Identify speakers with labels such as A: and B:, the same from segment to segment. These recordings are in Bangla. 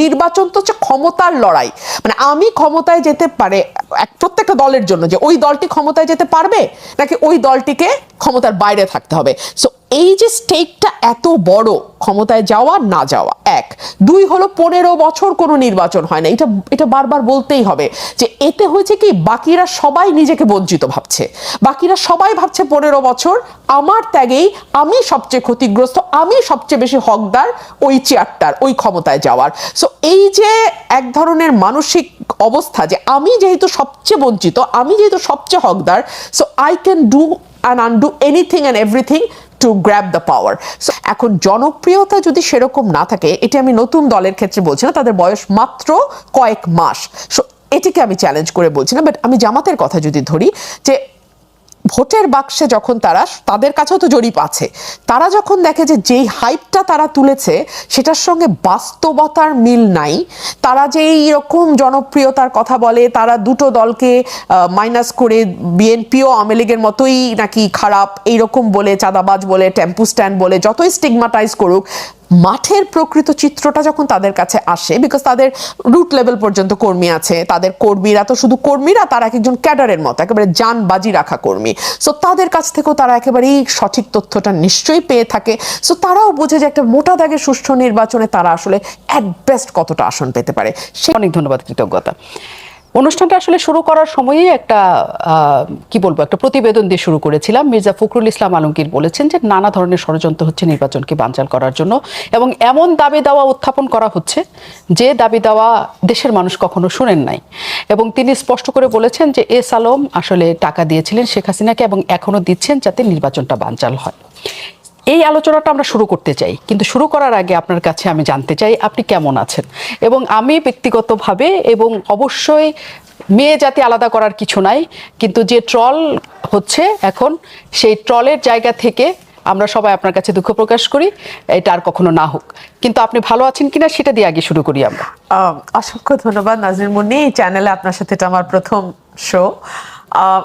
A: নির্বাচন তো হচ্ছে ক্ষমতার লড়াই। মানে আমি ক্ষমতায় যেতে পারে, এক প্রত্যেকটা দলের জন্য যে ওই দলটি ক্ষমতায় যেতে পারবে, নাকি ওই দলটিকে ক্ষমতার বাইরে থাকতে হবে? সো এই যে স্টেকটা এত বড়, ক্ষমতায় যাওয়া, না যাওয়া, এক। দুই হলো পনেরো বছর কোনো নির্বাচন হয় না। এটা এটা বারবার বলতেই হবে যে এতে হয়েছে কি, বাকিরা সবাই নিজেকে বঞ্চিত ভাবছে। বাকিরা সবাই ভাবছে পনেরো বছর, আমার ত্যাগেই আমি সবচেয়ে ক্ষতিগ্রস্ত, আমি সবচেয়ে বেশি হকদার ওই চেয়ারটার ওই ক্ষমতায় যাওয়ার। সো এই যে এক ধরনের মানসিক অবস্থা যে আমি যেহেতু সবচেয়ে বঞ্চিত, আমি যেহেতু সবচেয়ে হকদার so I can do and undo anything and everything to grab the power so এখন জনপ্রিয়তা যদি সেরকম না থাকে, এটি আমি নতুন দলের ক্ষেত্রে বলছি না, তাদের বয়স মাত্র কয়েক মাস। সো এটিকে আমি চ্যালেঞ্জ করে বলছি না বাট আমি জামাতের কথা যদি ধরি, যে ভোটের বাক্সে যখন তারা, তাদের কাছেও তো জরিপ আছে। তারা যখন দেখে যে যেই হাইপটা তারা তুলেছে, সেটার সঙ্গে বাস্তবতার মিল নাই। তারা যে এইরকম জনপ্রিয়তার কথা বলে, তারা দুটো দলকে মাইনাস করে বিএনপিও আওয়ামী লীগের মতোই নাকি খারাপ, এইরকম বলে, চাঁদাবাজ বলে টেম্পু স্ট্যান্ড বলে, যতই স্টিগমাটাইজ করুক মাঠের প্রকৃত চিত্রটা যখন তাদের কাছে আসে বিকজ তাদের রুট লেভেল পর্যন্ত কর্মী আছে, তাদের কর্মীরা তো শুধু কর্মীরা, তারা এক একজন ক্যাডারের মতো, একেবারে যান বাজি রাখা কর্মী। সো তাদের কাছ থেকেও তারা একেবারেই সঠিক তথ্যটা নিশ্চয়ই পেয়ে থাকে। সো তারাও বোঝে যে একটা মোটা দাগের সুষ্ঠু নির্বাচনে তারা আসলে অ্যাট বেস্ট কতটা আসন পেতে পারে। সে
B: অনেক ধন্যবাদ, কৃতজ্ঞতা। অনুষ্ঠানটা আসলে শুরু করার সময়ই একটা কি বলব, একটা প্রতিবেদন দিয়ে শুরু করেছিলাম। মির্জা ফখরুল ইসলাম আলমগীর বলেছেন যে নানা ধরনের ষড়যন্ত্র হচ্ছে নির্বাচনকে বানচাল করার জন্য এবং এমন দাবি দাওয়া উত্থাপন করা হচ্ছে যে দাবি দাওয়া দেশের মানুষ কখনো শুনেন নাই। এবং তিনি স্পষ্ট করে বলেছেন যে এস আলম আসলে টাকা দিয়েছিলেন শেখ হাসিনাকে এবং এখনও দিচ্ছেন যাতে নির্বাচনটা বানচাল হয়। এই আলোচনাটা আমরা শুরু করতে চাই। কিন্তু শুরু করার আগে আপনার কাছে আমি জানতে চাই, আপনি কেমন আছেন? এবং আমি ব্যক্তিগতভাবে এবং অবশ্যই মেয়ে জাতি আলাদা করার কিছু নাই, কিন্তু যে ট্রল হচ্ছে এখন, সেই ট্রলের জায়গা থেকে আমরা সবাই আপনার কাছে দুঃখ প্রকাশ করি, এটা আর কখনো না হোক। কিন্তু আপনি ভালো আছেন কিনা সেটা দিয়ে আগে শুরু করি আমরা।
A: অসংখ্য ধন্যবাদ নাজনীর মুন্নি এই চ্যানেলে আপনার সাথে এটা আমার প্রথম শো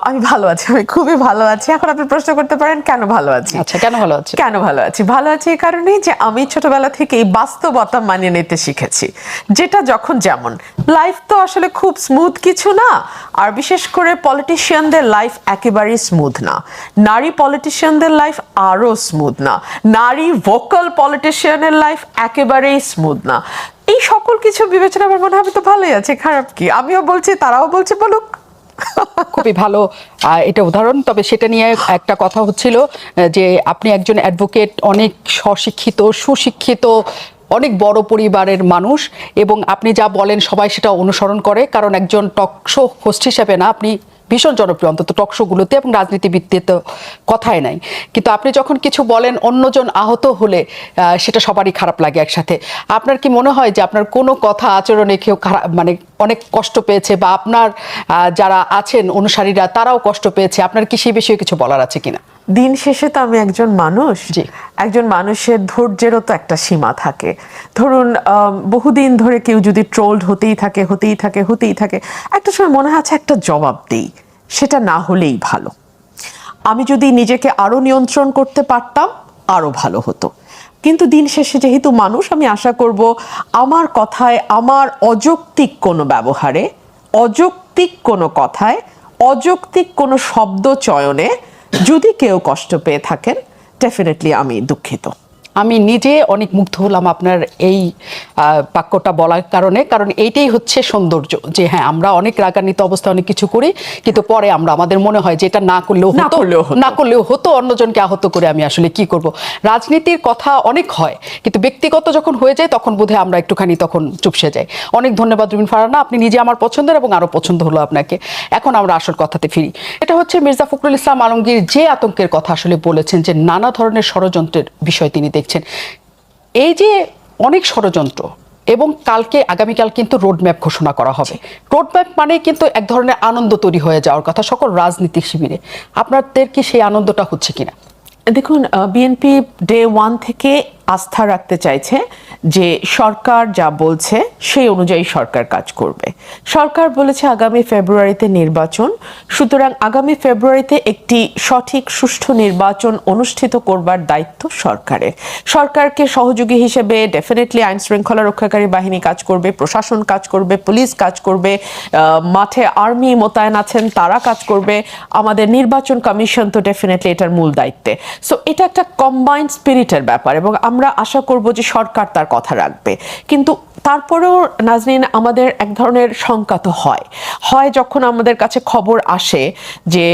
A: আমি ভালো আছি আমি খুবই ভালো আছি। এখন আপনি প্রশ্ন করতে পারেন কেন ভালো আছি?
B: আচ্ছা কেন ভালো আছি?
A: কেন ভালো আছি? ভালো আছি এই কারণেই যে আমি ছোটবেলা থেকে এই বাস্তবতা মানিয়ে নিতে শিখেছি। যেটা যখন যেমন লাইফ তো আসলে খুব স্মুথ কিছু না আর বিশেষ করে পলিটিশিয়ানদের লাইফ একেবারেই স্মুথ না। নারী পলিটিশিয়ানদের লাইফ আরও স্মুথ না। নারী ভোকাল পলিটিশিয়ানের লাইফ একেবারেই স্মুথ না। এই সকল কিছু বিবেচনা আমার মনে হয় আমি তো ভালোই আছে খারাপ কি? আমিও বলছি তারাও বলছে বলুক।
B: খুবই ভালো এটা উদাহরণ। তবে সেটা নিয়ে একটা কথা হচ্ছিল যে আপনি একজন অ্যাডভোকেট অনেক স্বশিক্ষিত, সুশিক্ষিত, অনেক বড় পরিবারের মানুষ, এবং আপনি যা বলেন সবাই সেটা অনুসরণ করে। কারণ একজন টকশো হোস্ট হিসেবে না, আপনি ভীষণ জনপ্রিয়, অন্তত টকশোগুলোতে এবং রাজনীতিবিদদের তো কথাই নাই। কিন্তু আপনি যখন কিছু বলেন, অন্যজন আহত হলে সেটা সবারই খারাপ লাগে একসাথে। আপনার কি মনে হয় যে আপনার কোনো কথা, আচরণে কেউ খারাপ মানে অনেক কষ্ট পেয়েছে বা আপনার যারা আছেন অনুসারীরা, তারাও কষ্ট পেয়েছে? আপনার কি সেই বিষয়ে কিছু বলার আছে কিনা?
A: দিন শেষে তো আমি একজন মানুষ। একজন মানুষের ধৈর্যেরও তো একটা সীমা থাকে। ধরুন বহুদিন ধরে কেউ যদি ট্রোলড হতেই থাকে হতেই থাকে হতেই থাকে একটা সময় মনে হয় আচ্ছা, একটা জবাব দেই। সেটা না হলেই ভালো। আমি যদি নিজেকে আরও নিয়ন্ত্রণ করতে পারতাম আরও ভালো হতো। কিন্তু দিন শেষে যেহেতু মানুষ আমি আশা করব আমার কথায় আমার অযৌক্তিক কোনো ব্যবহারে অযৌক্তিক কোনো কথায় অযৌক্তিক কোনো শব্দ চয়নে যদি কেউ কষ্ট পেয়ে থাকেন ডেফিনেটলি আমি দুঃখিত।
B: আমি নিজে অনেক মুগ্ধ হলাম আপনার এই বাক্যটা বলার কারণে কারণ এইটাই হচ্ছে সৌন্দর্য যে হ্যাঁ আমরা অনেক রাগান্বিত অবস্থায় অনেক কিছু করি কিন্তু পরে আমরা আমাদের মনে হয় যে এটা না করলেও
A: না
B: হতো। না করলেও হতো অন্যজনকে আহত করে আমি আসলে কি করব? রাজনীতির কথা অনেক হয় কিন্তু ব্যক্তিগত যখন হয়ে যায় তখন বোধহয় আমরা একটুখানি তখন চুপসে যাই। অনেক ধন্যবাদ রুবিন ফারানা আপনি নিজে আমার পছন্দের এবং আরও পছন্দ হলো আপনাকে। এখন আমরা আসল কথাতে ফিরি। এটা হচ্ছে মির্জা ফখরুল ইসলাম আলমগীর যে আতঙ্কের কথা আসলে বলেছেন যে নানা ধরনের ষড়যন্ত্রের বিষয় তিনি দেখছেন। এই যে অনেক ষড়যন্ত্র এবং কালকে, আগামীকাল কিন্তু রোডম্যাপ ঘোষণা করা হবে। রোডম্যাপ মানে কিন্তু এক ধরনের আনন্দ তৈরি হয়ে যাওয়ার কথা সকল রাজনীতিক শিবিরে। আপনাদের কি সেই আনন্দটা হচ্ছে কিনা?
A: দেখুন বিএনপি ডে ওয়ান থেকে আস্থা রাখতে চাইছে যে সরকার যা বলছে সেই অনুযায়ী সরকার কাজ করবে। সরকার বলেছে আগামী ফেব্রুয়ারিতে নির্বাচন। সুতরাং আগামী ফেব্রুয়ারিতে একটি সঠিক, সুষ্ঠু নির্বাচন অনুষ্ঠিত করবার দায়িত্ব সরকারের। সরকারকে সহযোগী হিসেবে ডেফিনেটলি আইন শৃঙ্খলা রক্ষাকারী বাহিনী কাজ করবে, প্রশাসন কাজ করবে, পুলিশ কাজ করবে মাঠে আর্মি মোতায়েন আছেন, তারা কাজ করবে। আমাদের নির্বাচন কমিশন তো ডেফিনেটলি এটার মূল দায়িত্বে। সো এটা একটা কম্বাইন্ড স্পিরিটের ব্যাপার এবং আমরা আশা করব যে সরকার তার কথা রাখবে। কিন্তু তারপরেও নাজনীন, আমাদের এক ধরনের শঙ্কা তো হয়। হয় যখন আমাদের কাছে খবর আসে যে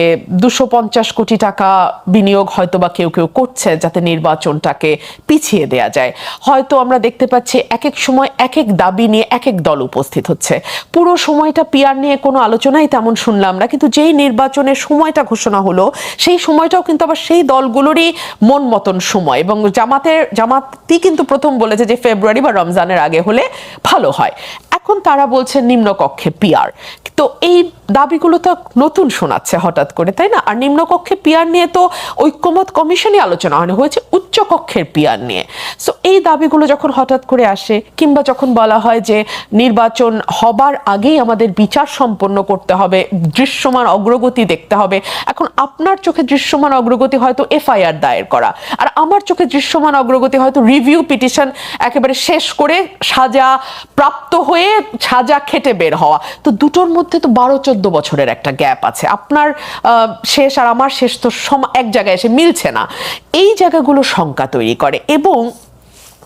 A: দুশো পঞ্চাশ কোটি টাকা বিনিয়োগ হয়তো বা কেউ কেউ করছে যাতে নির্বাচনটাকে পিছিয়ে দেয়া যায়। হয়তো আমরা দেখতে পাচ্ছি এক এক সময় এক এক দাবি নিয়ে এক এক দল উপস্থিত হচ্ছে। পুরো সময়টা পিয়ার নিয়ে কোনো আলোচনাই তেমন শুনলাম না, কিন্তু যেই নির্বাচনের সময়টা ঘোষণা হলো, সেই সময়টাও কিন্তু আবার সেই দলগুলোরই মন মতন সময়। এবং জামাতের, জামাতই কিন্তু প্রথম বলেছে যে ফেব্রুয়ারি বা রমজানের আগে হলে ভালো হয়। এখন তারা বলছেন নিম্নকক্ষে পিয়ার তো এই দাবিগুলো তো নতুন শোনাচ্ছে হঠাৎ করে, তাই না? আর নিম্নকক্ষে পিয়ার নিয়ে তো ঐক্যমত কমিশনই আলোচনা হয় হয়েছে উচ্চকক্ষের পিয়ার নিয়ে। সো এই দাবিগুলো যখন হঠাৎ করে আসে, কিংবা যখন বলা হয় যে নির্বাচন হবার আগেই আমাদের বিচার সম্পন্ন করতে হবে, দৃশ্যমান অগ্রগতি দেখতে হবে, এখন আপনার চোখে দৃশ্যমান অগ্রগতি হয়তো এফআইআর দায়ের করা, আর আমার চোখে দৃশ্যমান অগ্রগতি হয়তো রিভিউ পিটিশন একেবারে শেষ করে সাজা প্রাপ্ত হয়ে সাজা খেটে বের হওয়া। তো দুটোর মধ্যে তো বারো, চোদ্দ বছরের একটা গ্যাপ আছে। আপনার শেষ আর আমার শেষ তো সম- এক জায়গায় এসে মিলছে না। এই জায়গাগুলো শঙ্কা তৈরি করে এবং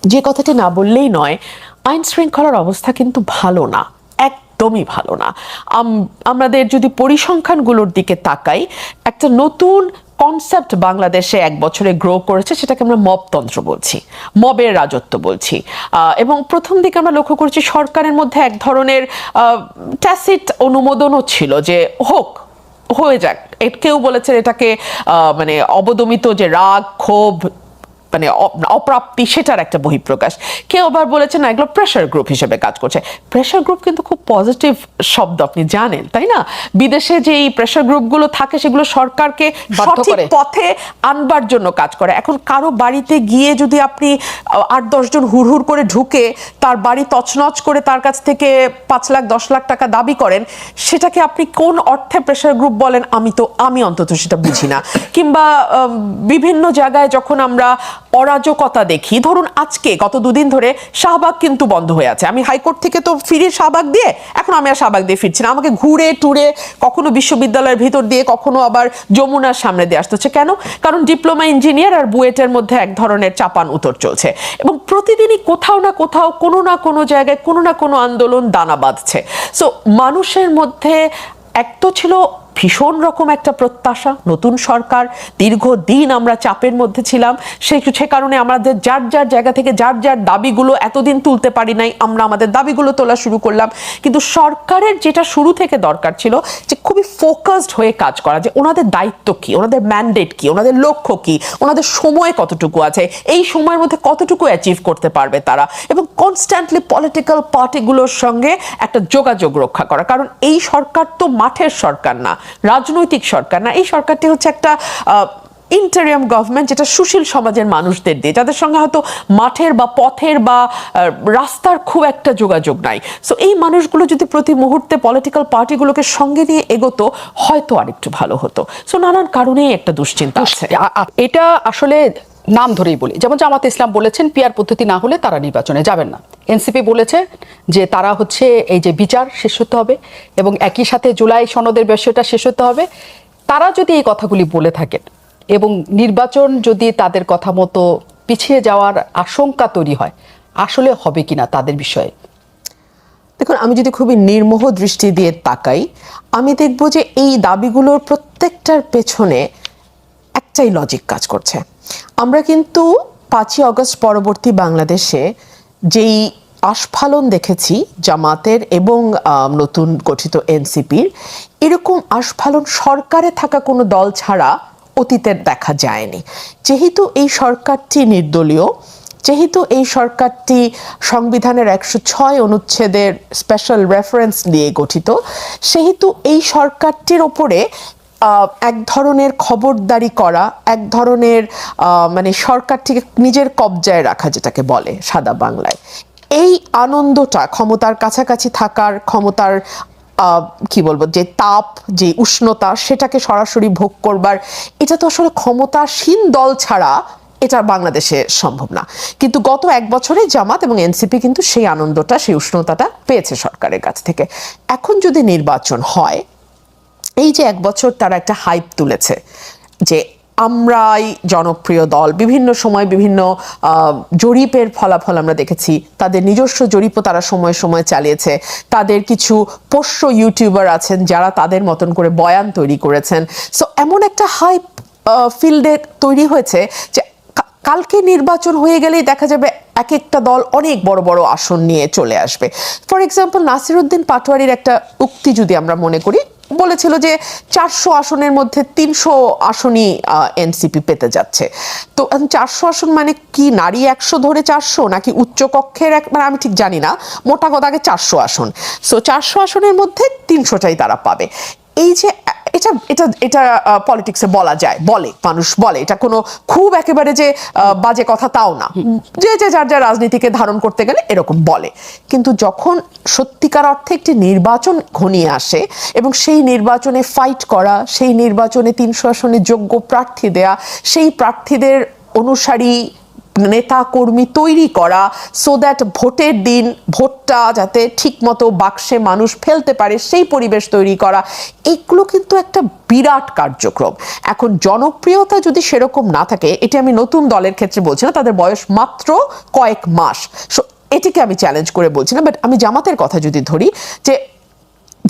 A: যে কথাটি না বললেই নয়, আইন শৃঙ্খলার অবস্থা কিন্তু ভালো না, একদমই ভালো না। আম- আমাদের যদি পরিসংখ্যানগুলোর দিকে তাকাই, একটা নতুন কনসেপ্ট বাংলাদেশে এক বছরে গ্রো করেছে, সেটাকে আমরা মবতন্ত্র বলছি, মবের রাজত্ব বলছি। এবং প্রথম দিকে আমরা লক্ষ্য করছি সরকারের মধ্যে এক ধরনের ট্যাসিট অনুমোদনও ছিল যে হোক, হয়ে যাক। কেউ বলেছেন এটাকে মানে অবদমিত যে রাগ, ক্ষোভ মানে অপ্রাপ্তি সেটার একটা বহিঃপ্রকাশ। কেউ আবার বলেছে না এগুলো প্রেশার গ্রুপ হিসেবে কাজ করছে। প্রেশার গ্রুপ কিন্তু খুব পজিটিভ শব্দ আপনি জানেন তাই না? বিদেশে যে এই প্রেশার গ্রুপগুলো থাকে সেগুলো সরকারকে সঠিক পথে আনবার জন্য কাজ করে। এখন কারও বাড়িতে গিয়ে যদি আপনি আট দশজন হুড় হুড় করে ঢুকে তার বাড়ি তছনছ করে তার কাছ থেকে পাঁচ লাখ দশ লাখ টাকা দাবি করেন সেটাকে আপনি কোন অর্থে প্রেশার গ্রুপ বলেন আমি তো আমি অন্তত সেটা বুঝি না। কিংবা বিভিন্ন জায়গায় যখন আমরা অরাজকতা দেখি। ধরুন আজকে, গত দুদিন ধরে শাহবাগ কিন্তু বন্ধ হয়ে আছে। আমি হাইকোর্ট থেকে তো ফিরে শাহবাগ দিয়ে, এখন আমি আর শাহবাগ দিয়ে ফিরছি না। আমাকে ঘুরে টুরে, কখনো বিশ্ববিদ্যালয়ের ভিতর দিয়ে, কখনো আবার যমুনার সামনে দিয়ে আসতে হচ্ছে। কেন? কারণ ডিপ্লোমা ইঞ্জিনিয়ার আর বুয়েটের মধ্যে এক ধরনের চাপান উতর চলছে। এবং প্রতিদিনই কোথাও না কোথাও, কোনো না কোনো জায়গায়, কোনো না কোনো আন্দোলন দানা বাঁধছে। সো মানুষের মধ্যে এক তো ছিল ভীষণ রকম একটা প্রত্যাশা, নতুন সরকার, দীর্ঘদিন আমরা চাপের মধ্যে ছিলাম সেই সে কারণে আমাদের যার যার জায়গা থেকে যার যার দাবিগুলো এতদিন তুলতে পারি নাই, আমরা আমাদের দাবিগুলো তোলা শুরু করলাম। কিন্তু সরকারের যেটা শুরু থেকে দরকার ছিল, যে খুবই ফোকাসড হয়ে কাজ করা, যে ওনাদের দায়িত্ব কি, ওনাদের ম্যান্ডেট কি, ওনাদের লক্ষ্য কি, ওনাদের সময় কতটুকু আছে, এই সময়ের মধ্যে কতটুকু অ্যাচিভ করতে পারবে তারা, এবং কনস্ট্যান্টলি পলিটিক্যাল পার্টিগুলোর সঙ্গে একটা যোগাযোগ রক্ষা করা। কারণ এই সরকার তো মাঠের সরকার না রাজনৈতিক সরকার। না এই সরকারটি হচ্ছে একটা ইন্টারিয়াম গভর্নমেন্ট যেটা সুশীল সমাজের মানুষদের দিয়ে যাদের সঙ্গে হয়তো মাঠের বা পথের বা রাস্তার খুব একটা যোগাযোগ নাই। সো এই মানুষগুলো যদি প্রতি মুহূর্তে পলিটিক্যাল পার্টিগুলোকে সঙ্গে নিয়ে এগোতো হয়তো আরেকটু ভালো হতো। সো নানান কারণেই একটা দুশ্চিন্তা আছে।
B: এটা আসলে নাম ধরেই বলি। যেমন জামাত ইসলাম বলেছেন পিয়ার পদ্ধতি না হলে তারা নির্বাচনে যাবেন না। এনসিপি বলেছে যে তারা হচ্ছে এই যে বিচার শেষ হতে হবে এবং একই সাথে জুলাই সনদের বিষয়টা শেষ হতে হবে। তারা যদি এই কথাগুলি বলে থাকেন এবং নির্বাচন যদি তাদের কথা মতো পিছিয়ে যাওয়ার আশঙ্কা তৈরি হয়, আসলে হবে কিনা তাদের বিষয়ে?
A: দেখুন, আমি যদি খুবই নির্মোহ দৃষ্টি দিয়ে তাকাই, আমি দেখব যে এই দাবিগুলোর প্রত্যেকটার পেছনে একটাই লজিক কাজ করছে। আমরা কিন্তু পাঁচই অগস্ট পরবর্তী বাংলাদেশে যেই আস্ফালন দেখেছি জামাতের এবং নতুন গঠিত এনসিপির, এরকম আস্ফালন সরকারে থাকা কোনো দল ছাড়া অতীতের দেখা যায়নি। যেহেতু এই সরকারটি নির্দলীয়, যেহেতু এই সরকারটি সংবিধানের একশো ছয় অনুচ্ছেদের স্পেশাল রেফারেন্স নিয়ে গঠিত, সেহেতু এই সরকারটির ওপরে এক ধরনের খবরদারি করা, এক ধরনের মানে সরকার থেকে নিজের কবজায় রাখা যেটাকে বলে সাদা বাংলায়। এই আনন্দটা ক্ষমতার কাছাকাছি থাকার, ক্ষমতার কি বলব, যে তাপ, যে উষ্ণতা, সেটাকে সরাসরি ভোগ করবার, এটা তো আসলে ক্ষমতাসীন দল ছাড়া এটা বাংলাদেশে সম্ভব না। কিন্তু গত এক বছরে জামাত এবং এনসিপি কিন্তু সেই আনন্দটা, সেই উষ্ণতাটা পেয়েছে সরকারের কাছ থেকে। এখন যদি নির্বাচন হয় এই যে এক বছর তারা একটা হাইপ তুলেছে যে আমরাই জনপ্রিয় দল, বিভিন্ন সময় বিভিন্ন জরিপের ফলাফল আমরা দেখেছি। তাদের নিজস্ব জরিপও তারা সময় সময় চালিয়েছে। তাদের কিছু পোষ্য ইউটিউবার আছেন যারা তাদের মতন করে বয়ান তৈরি করেছেন। সো এমন একটা হাইপ ফিল্ডে তৈরি হয়েছে যে কালকে নির্বাচন হয়ে গেলেই দেখা যাবে এক একটা দল অনেক বড় বড় আসন নিয়ে চলে আসবে। ফর এক্সাম্পল নাসিরুদ্দিন পাটোয়ারির একটা উক্তি যদি আমরা মনে করি বলেছিল যে চারশো আসনের মধ্যে তিনশো আসনই এনসিপি পেতে যাচ্ছে। তো চারশো আসন মানে কি? নারী একশো ধরে চারশো নাকি উচ্চকক্ষের এক মানে আমি ঠিক জানি না। মোটা কথা আগে চারশো আসন। সো চারশো আসনের মধ্যে তিনশোটাই তারা পাবে। এই যে, এটা এটা এটা পলিটিক্সে বলা যায়, বলে, মানুষ বলে। এটা কোনো খুব একেবারে যে বাজে কথা তাও না। যে যে, যার যার রাজনীতিকে ধারণ করতে গেলে এরকম বলে। কিন্তু যখন সত্যিকার অর্থে একটি নির্বাচন ঘনিয়ে আসে এবং সেই নির্বাচনে ফাইট করা, সেই নির্বাচনে তিনশো আসনে যোগ্য প্রার্থী দেয়া, সেই প্রার্থীদের অনুসারী নেতা কর্মী তৈরি করা সো দ্যাট ভোটের দিন ভোটটা যাতে ঠিকমতো বাক্সে মানুষ ফেলতে পারে, সেই পরিবেশ তৈরি করা, এগুলো কিন্তু একটা বিরাট কার্যক্রম। এখন জনপ্রিয়তা যদি সেরকম না থাকে, এটি আমি নতুন দলের ক্ষেত্রে বলছি না, তাদের বয়স মাত্র কয়েক মাস। সো এটিকে আমি চ্যালেঞ্জ করে বলছি না বাট আমি জামাতের কথা যদি ধরি, যে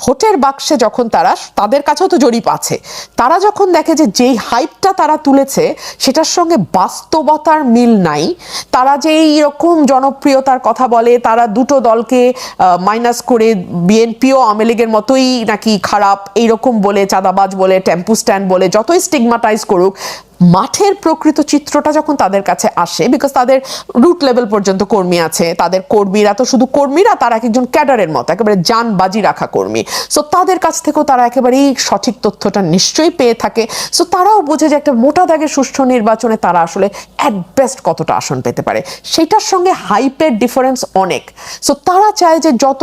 A: ভোটের বাক্সে যখন তারা, তাদের কাছেও তো জরিপ আছে। তারা যখন দেখে যে যেই হাইপটা তারা তুলেছে, সেটার সঙ্গে বাস্তবতার মিল নাই। তারা যে এইরকম জনপ্রিয়তার কথা বলে, তারা দুটো দলকে মাইনাস করে বিএনপিও আওয়ামী লীগের মতোই নাকি খারাপ, এইরকম বলে, চাঁদাবাজ বলে টেম্পু স্ট্যান্ড বলে, যতই স্টিগমাটাইজ করুক মাঠের প্রকৃত চিত্রটা যখন তাদের কাছে আসে বিকজ তাদের রুট লেভেল পর্যন্ত কর্মী আছে, তাদের কর্মীরা তো শুধু কর্মীরা, তারা এক একজন ক্যাডারের মতো, একেবারে যান বাজি রাখা কর্মী। সো তাদের কাছ থেকেও তারা একেবারেই সঠিক তথ্যটা নিশ্চয়ই পেয়ে থাকে। সো তারাও বোঝে যে একটা মোটা দাগের সুষ্ঠু নির্বাচনে তারা আসলে অ্যাট বেস্ট কতটা আসন পেতে পারে। সেটার সঙ্গে হাইপের ডিফারেন্স অনেক। সো তারা চায় যে যত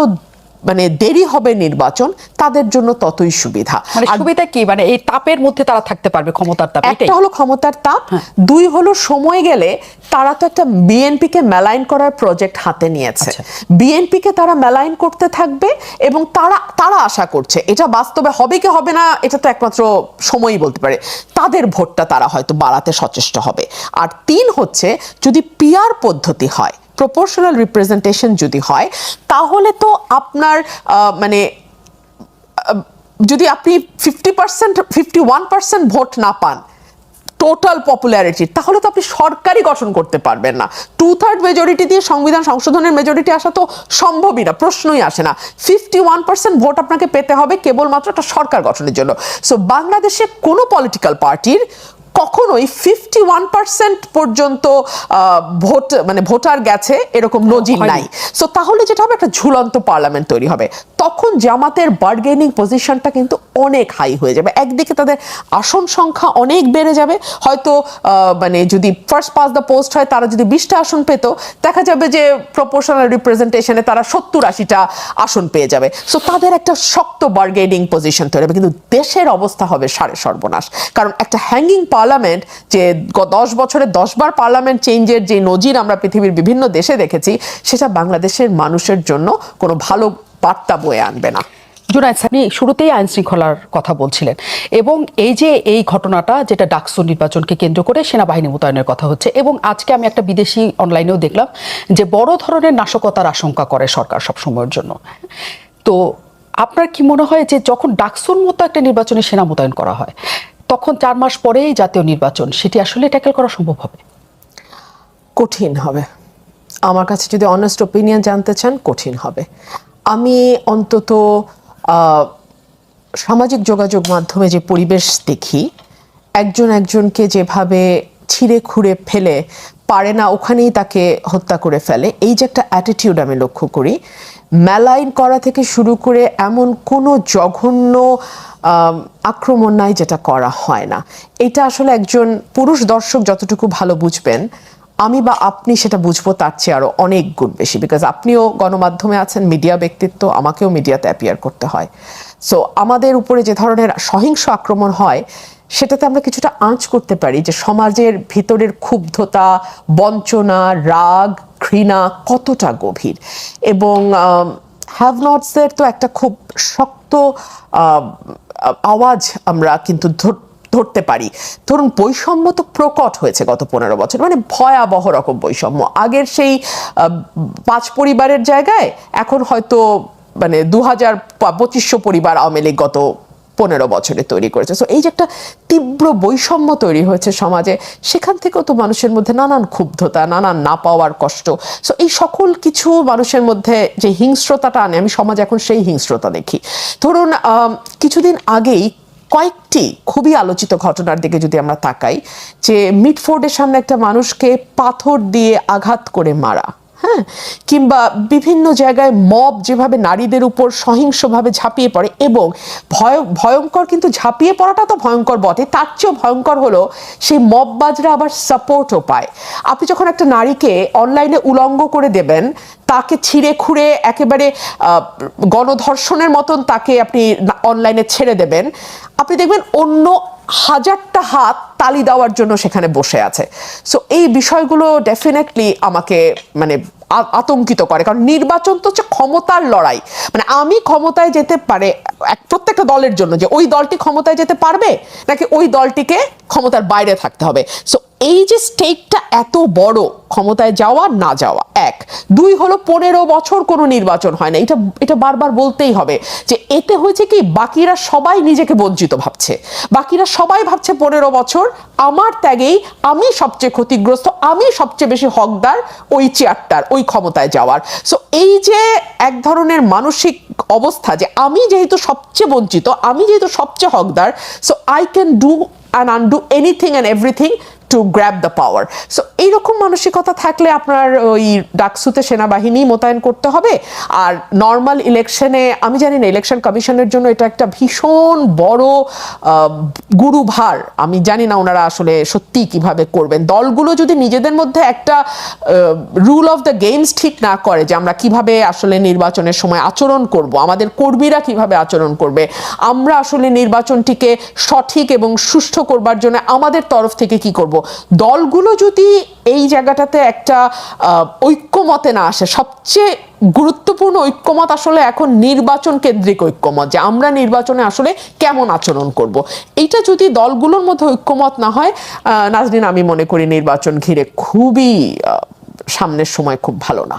A: মানে দেরি হবে নির্বাচন তাদের জন্য ততই সুবিধা।
B: মানে সুবিধা কি? মানে এই তাপের মধ্যে তারা থাকতে পারবে ক্ষমতার তাপ
A: একটা হলো ক্ষমতার তাপ দুই হলো সময় গেলে তারা তো একটা বিএনপি কে মেলাইন করার প্রজেক্ট হাতে নিয়েছে।
B: আচ্ছা।
A: বিএনপি কে তারা মেলাইন করতে থাকবে এবং তারা তারা আশা করছে এটা বাস্তবে হবে কি হবে না এটা তো একমাত্র সময়ই বলতে পারে তাদের ভোটটা তারা হয়তো বাড়াতে সচেষ্ট হবে। আর তিন হচ্ছে যদি পিয়ার পদ্ধতি হয় প্রপোর্শনাল রিপ্রেজেন্টেশন যদি হয়, তাহলে তো আপনার মানে যদি আপনি fifty percent fifty one percent vote না পান টোটাল পপুলারিটি তাহলে তো আপনি সরকারই গঠন করতে পারবেন না। টু থার্ড মেজরিটি দিয়ে সংবিধান সংশোধনের মেজরিটি আসা তো সম্ভবই না, প্রশ্নই আসে না। ফিফটি ওয়ান পার্সেন্ট ভোট আপনাকে পেতে হবে কেবলমাত্র একটা সরকার গঠনের জন্য। সো বাংলাদেশে কোনো পলিটিক্যাল পার্টির কখনোই ফিফটি ওয়ান পার্সেন্ট পর্যন্ত ভোট মানে ভোটার গেছে এরকম নজির নাই। সো তাহলে যেটা হবে একটা ঝুলন্ত পার্লামেন্ট তৈরি হবে। তখন জামাতের বার্গেনিং পজিশনটা কিন্তু অনেক হাই হয়ে যাবে। একদিকে তাদের আসন সংখ্যা অনেক বেড়ে যাবে। হয়তো মানে যদি ফার্স্ট পাস দ্য পোস্ট হয় তারা যদি বিশটা আসন পেত দেখা যাবে যে প্রপোর্শনাল রিপ্রেজেন্টেশনে তারা সত্তর আশিটা আসন পেয়ে যাবে। সো তাদের একটা শক্ত বার্গেনিং পজিশন তৈরি হবে। কিন্তু দেশের অবস্থা হবে সাড়ে সর্বনাশ। কারণ একটা হ্যাঙ্গিং পার্লামেন্ট, যে দশ বছরে দশ বার পার্লামেন্ট চেঞ্জের যে নজির আমরা পৃথিবীর বিভিন্ন দেশে দেখেছি, সেটা বাংলাদেশের মানুষের জন্য কোনো ভালো বার্তা বয়ে আনবে না।
B: জুনায়দ, আপনি শুরুতেই আইন শৃঙ্খলার কথা বলছিলেন এবং এই যে এই ঘটনাটা, যেটা ডাকসু নির্বাচনকে কেন্দ্র করে সেনাবাহিনী মোতায়েনের কথা হচ্ছে এবং আজকে আমি একটা বিদেশি অনলাইনেও দেখলাম যে বড় ধরনের নাশকতার আশঙ্কা করে সরকার সব সময়ের জন্য। তো আপনার কি মনে হয় যে যখন ডাকসুর মতো একটা নির্বাচনে সেনা মোতায়েন করা হয় তখন চার মাস পরেই জাতীয় নির্বাচন। সেটি আসলে ট্যাকেল করা সম্ভব হবে?
A: কঠিন হবে। আমার কাছে যদি অনেস্ট ওপিনিয়ন জানতে চান, কঠিন হবে। আমি অন্তত সামাজিক যোগাযোগ মাধ্যমে যে পরিবেশ দেখি, একজন একজনকে যেভাবে ছিঁড়ে খুঁড়ে ফেলে পারে না, ওখানেই তাকে হত্যা করে ফেলে। এই যে একটা অ্যাটিটিউড আমি লক্ষ্য করি। মেলাইন করা থেকে শুরু করে এমন কোনো জঘন্য আক্রমণ নাই যেটা করা হয় না। এটা আসলে একজন পুরুষ দর্শক যতটুকু ভালো বুঝবেন, আমি বা আপনি সেটা বুঝব তার চেয়ে আরও অনেক গুণ বেশি। বিকজ আপনিও গণমাধ্যমে আছেন মিডিয়া ব্যক্তিত্ব, আমাকেও মিডিয়াতে অ্যাপিয়ার করতে হয়। সো আমাদের উপরে যে ধরনের সহিংস আক্রমণ হয় সেটাতে আমরা কিছুটা আঁচ করতে পারি যে সমাজের ভিতরের ক্ষুব্ধতা, বঞ্চনা, রাগ, ঘৃণা কতটা গভীর? এবং হ্যাভ নটসের তো একটা খুব শক্ত আওয়াজ আমরা কিন্তু ধরতে পারি। ধরুন বৈষম্য তো প্রকট হয়েছে গত পনেরো বছর মানে ভয়াবহ রকম বৈষম্য। আগের সেই পাঁচ পরিবারের জায়গায় এখন হয়তো মানে দু হাজার পঁচিশশো পরিবার আওয়ামী লীগ গত পনেরো বছরে তৈরি করেছে। সো এই যে একটা তীব্র বৈষম্য তৈরি হয়েছে সমাজে, সেখান থেকেও তো মানুষের মধ্যে নানান ক্ষুব্ধতা, নানান না পাওয়ার কষ্ট। সো এই সকল কিছু মানুষের মধ্যে যে হিংস্রতাটা আনে, আমি সমাজে এখন সেই হিংস্রতা দেখি। ধরুন কিছুদিন আগেই কয়েকটি খুবই আলোচিত ঘটনার দিকে যদি আমরা তাকাই, যে মিডফোর্ডের সামনে একটা মানুষকে পাথর দিয়ে আঘাত করে মারা। হ্যাঁ কিংবা বিভিন্ন জায়গায় মব যেভাবে নারীদের উপর সহিংসভাবে ঝাঁপিয়ে পড়ে এবং ভয়, ভয়ঙ্কর কিন্তু ঝাঁপিয়ে পড়াটা তো ভয়ঙ্কর বটে, তার চেয়েও ভয়ঙ্কর হলো সেই মববাজরা আবার সাপোর্টও পায়। আপনি যখন একটা নারীকে অনলাইনে উলঙ্গ করে দেবেন, তাকে ছিঁড়ে খুঁড়ে একেবারে গণধর্ষণের মতন তাকে আপনি অনলাইনে ছেড়ে দেবেন, আপনি দেখবেন অন্য হাজারটা হাত তালি দেওয়ার জন্য সেখানে বসে আছে। সো এই বিষয়গুলো ডেফিনেটলি আমাকে মানে আতঙ্কিত করে। কারণ নির্বাচন তো হচ্ছে ক্ষমতার লড়াই। মানে আমি ক্ষমতায় যেতে পারে এক প্রত্যেকটা দলের জন্য যে ওই দলটি ক্ষমতায় যেতে পারবে নাকি ওই দলটিকে ক্ষমতার বাইরে থাকতে হবে। সো এই যে স্টেকটা এত বড়, ক্ষমতায় যাওয়া না যাওয়া, এক। দুই হলো পনেরো বছর কোনো নির্বাচন হয় না। এটা এটা বারবার বলতেই হবে যে এতে হয়েছে কি, বাকিরা সবাই নিজেকে বঞ্চিত ভাবছে। বাকিরা সবাই ভাবছে পনেরো বছর, আমার ত্যাগেই আমি সবচেয়ে ক্ষতিগ্রস্ত, আমি সবচেয়ে বেশি হকদার ওই চেয়ারটার ওই ক্ষমতায় যাওয়ার। সো এই যে এক ধরনের মানসিক অবস্থা যে আমি যেহেতু সবচেয়ে বঞ্চিত, আমি যেহেতু সবচেয়ে হকদার so I can do and undo anything and everything to grab the power so এইরকম মানসিকতা থাকলে আপনার ওই ডাকসুতে সেনাবাহিনী মোতায়েন করতে হবে। আর নর্মাল ইলেকশনে আমি জানি না ইলেকশন কমিশনের জন্য এটা একটা ভীষণ বড় গুরুভার। আমি জানি না ওনারা আসলে সত্যি কীভাবে করবেন। দলগুলো যদি নিজেদের মধ্যে একটা রুল অফ দ্য গেমস ঠিক না করে যে আমরা কীভাবে আসলে নির্বাচনের সময় আচরণ করব, আমাদের কর্মীরা কীভাবে আচরণ করবে, আমরা আসলে নির্বাচনটিকে সঠিক এবং সুষ্ঠু করবার জন্য আমাদের তরফ থেকে কি করব দলগুলো যদি এই জায়গাটাতে একটা ঐক্যমতে না আসে সবচেয়ে গুরুত্বপূর্ণ ঐক্যমত আসলে এখন নির্বাচন কেন্দ্রিক ঐক্যমত যে আমরা নির্বাচনে আসলে কেমন আচরণ করব। এইটা যদি দলগুলোর মধ্যে ঐক্যমত না হয় আহ, নাজনীন আমি মনে করি নির্বাচন ঘিরে খুবই সামনের সময় খুব ভালো না।